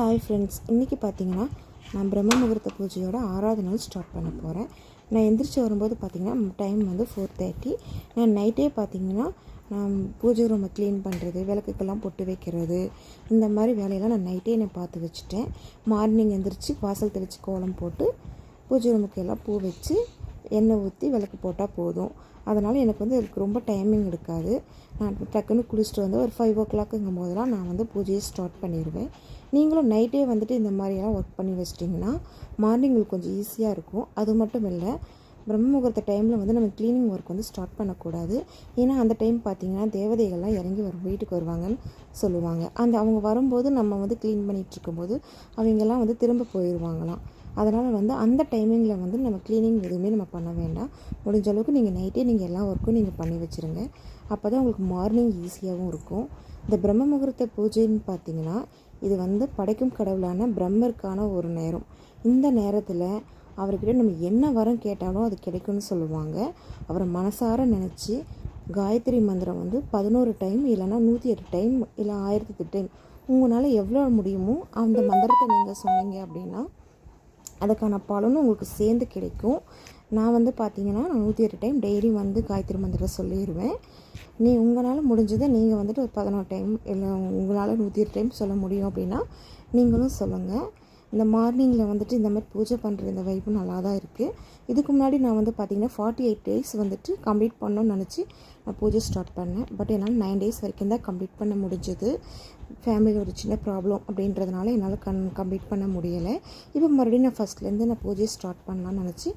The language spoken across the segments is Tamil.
ஹாய் ஃப்ரெண்ட்ஸ் இன்றைக்கி பார்த்தீங்கன்னா நான் பிரம்ம முகூர்த்த பூஜையோட ஆறாவது நாள் ஸ்டார்ட் பண்ண போகிறேன் நான் எந்திரிச்சு வரும்போது பார்த்தீங்கன்னா டைம் வந்து ஃபோர் தேர்ட்டி நான் நைட்டே பார்த்தீங்கன்னா நான் பூஜை ரூமை க்ளீன் பண்ணுறது விளக்குக்கெல்லாம் பொட்டு வைக்கிறது இந்த மாதிரி வேலையெல்லாம் நான் நைட்டே நான் பார்த்து வச்சுட்டேன். மார்னிங் எந்திரிச்சு வாசல் தெளித்து கோலம் போட்டு பூஜை ரூமுக்கு எல்லாம் பூ வச்சு எண்ணெய் ஊற்றி விளக்கு போட்டால் போதும். அதனால் எனக்கு வந்து அதுக்கு ரொம்ப டைமிங் எடுக்காது நான் டக்குன்னு குளிச்சுட்டு வந்து ஒரு ஃபைவ் ஓ கிளாக்குங்கும் போதெல்லாம் நான் வந்து பூஜையை ஸ்டார்ட் பண்ணிடுவேன் நீங்களும் நைட்டே வந்துட்டு இந்த மாதிரியெல்லாம் ஒர்க் பண்ணி வச்சிட்டிங்கன்னா மார்னிங் உங்களுக்கு கொஞ்சம் ஈஸியாக இருக்கும். அது மட்டும் இல்லை பிரம்ம முகூர்த்த டைமில் வந்து நம்ம க்ளீனிங் ஒர்க் வந்து ஸ்டார்ட் பண்ணக்கூடாது. ஏன்னா அந்த டைம் பார்த்திங்கன்னா தேவதைகள்லாம் இறங்கி வரும் வீட்டுக்கு வருவாங்கன்னு சொல்லுவாங்க. அந்த அவங்க வரும்போது நம்ம வந்து க்ளீன் பண்ணிகிட்ருக்கும்போது அவங்கெல்லாம் வந்து திரும்ப போயிடுவாங்களாம் அதனால் வந்து அந்த டைமிங்கில் வந்து நம்ம க்ளீனிங் எதுவுமே நம்ம பண்ண வேண்டாம். முடிஞ்ச அளவுக்கு நீங்கள் நைட்டே நீங்கள் எல்லா ஒர்க்கும் நீங்கள் பண்ணி வச்சுருங்க. அப்போ தான் உங்களுக்கு மார்னிங் ஈஸியாகவும் இருக்கும். இந்த பிரம்ம முகூர்த்த பூஜைன்னு பார்த்தீங்கன்னா இது வந்து படைக்கும் கடவுளான பிரம்மருக்கான ஒரு நேரம். இந்த நேரத்தில் அவர்கிட்ட நம்ம என்ன வரம் கேட்டாலும் அது கிடைக்கும்னு சொல்லுவாங்க. அவரை மனசார நினச்சி காயத்ரி மந்திரம் வந்து பதினோரு டைம் இல்லைன்னா நூற்றி எட்டு டைம் இல்லை ஆயிரத்தி எட்டு டைம் உங்களால் எவ்வளோ முடியுமோ அந்த மந்திரத்தை நீங்கள் சொன்னீங்க அப்படின்னா அதுக்கான பலனும் உங்களுக்கு சேர்ந்து கிடைக்கும். நான் வந்து பார்த்தீங்கன்னா நான் நூற்றி எட்டு டைம் டெய்லி வந்து காயத்ரி மந்திரம் சொல்லிடுவேன் நீ உங்களால் முடிஞ்சதை நீங்கள் வந்துட்டு ஒரு பதினோரு டைம் இல்லை உங்களால் நூற்றி எட்டு டைம் சொல்ல முடியும் அப்படின்னா நீங்களும் சொல்லுங்கள் இந்த மார்னிங்கில் வந்துட்டு இந்த மாதிரி பூஜை பண்ணுற இந்த வைப்பும் நல்லா தான் இருக்குது இதுக்கு முன்னாடி நான் வந்து பார்த்திங்கன்னா ஃபார்ட்டி எயிட் டேஸ் வந்துட்டு கம்ப்ளீட் பண்ணணும்னு நினச்சி நான் பூஜை ஸ்டார்ட் பண்ணேன். பட் என்னால் நைன் டேஸ் வரைக்கும் தான் கம்ப்ளீட் பண்ண முடிஞ்சது. ஃபேமிலியில் ஒரு சின்ன ப்ராப்ளம் அப்படின்றதுனால என்னால் கண் கம்ப்ளீட் பண்ண முடியலை. இப்போ மறுபடியும் நான் ஃபஸ்ட்லேருந்து நான் பூஜையை ஸ்டார்ட் பண்ணலான்னு நினச்சி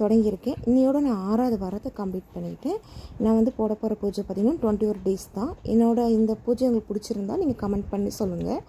தொடங்கியிருக்கேன். இன்னையோட நான் ஆறாவது வாரத்தை கம்ப்ளீட் பண்ணிவிட்டேன் நான் வந்து போட போகிற பூஜை பார்த்திங்கன்னா டுவெண்ட்டி ஒரு டேஸ் தான். என்னோட இந்த பூஜை உங்களுக்கு பிடிச்சிருந்தா நீங்கள் கமெண்ட் பண்ணி சொல்லுங்கள்